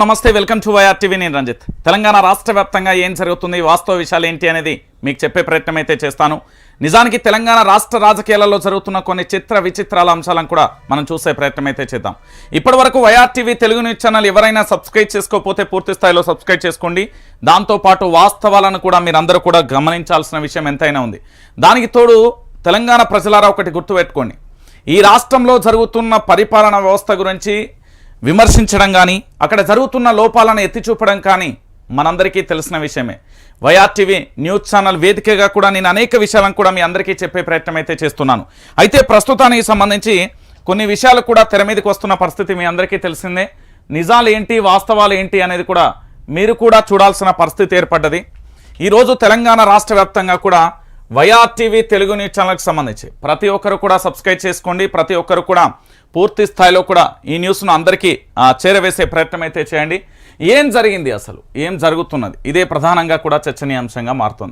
నమస్తే welcome to YR TV. నేను రంజిత్. తెలంగాణ రాష్ట్ర వ్యాప్తంగా ఏం జరుగుతుంది వాస్తవ విషయాలు ఏంటి అనేది మీకు చెప్పే ప్రయత్నం అయితే చేస్తాను. నిజానికి తెలంగాణ రాష్ట్ర రాజకీయాలలో జరుగుతున్న కొన్ని చిత్ర విచిత్రాల అంశాలను కూడా మనం చూసే ప్రయత్నం అయితే చేద్దాం. ఇప్పటి వరకు Y R TV Telugu news channel ఎవరైనా సబ్స్క్రైబ్ చేసుకోకపోతే పూర్తి స్థాయిలో సబ్స్క్రైబ్ చేసుకోండి. దాంతోపాటు వాస్తవాలను కూడా మీరందరూ కూడా గమనించాల్సిన విషయం ఎంతైనా ఉంది. దానికి తోడు తెలంగాణ ప్రజలారా ఒకటి గుర్తుపెట్టుకోండి. ఈ రాష్ట్రంలో జరుగుతున్న పరిపాలన వ్యవస్థ గురించి విమర్శించడం కానీ అక్కడ జరుగుతున్న లోపాలను ఎత్తి చూపడం కానీ మనందరికీ తెలిసిన విషయమే. వైఆర్టీవీ న్యూస్ ఛానల్ వేదికగా కూడా నేను అనేక విషయాలను కూడా మీ అందరికీ చెప్పే ప్రయత్నం అయితే చేస్తున్నాను. అయితే ప్రస్తుతానికి సంబంధించి కొన్ని విషయాలు కూడా తెర మీదకి వస్తున్న పరిస్థితి మీ అందరికీ తెలిసిందే. నిజాలు ఏంటి వాస్తవాలు ఏంటి అనేది కూడా మీరు కూడా చూడాల్సిన పరిస్థితి ఏర్పడ్డది. ఈరోజు తెలంగాణ రాష్ట్ర వ్యాప్తంగా కూడా వైఆర్ టీవీ తెలుగు న్యూస్ ఛానల్కి సంబంధించి ప్రతి ఒక్కరు కూడా సబ్స్క్రైబ్ చేసుకోండి. ప్రతి ఒక్కరు కూడా పూర్తి స్థాయిలో కూడా ఈ న్యూస్ను అందరికీ చేరవేసే ప్రయత్నం అయితే చేయండి. ఏం జరిగింది అసలు? ఏం జరుగుతున్నది? ఇదే ప్రధానంగా కూడా చర్చనీయాంశంగా మారుతుంది.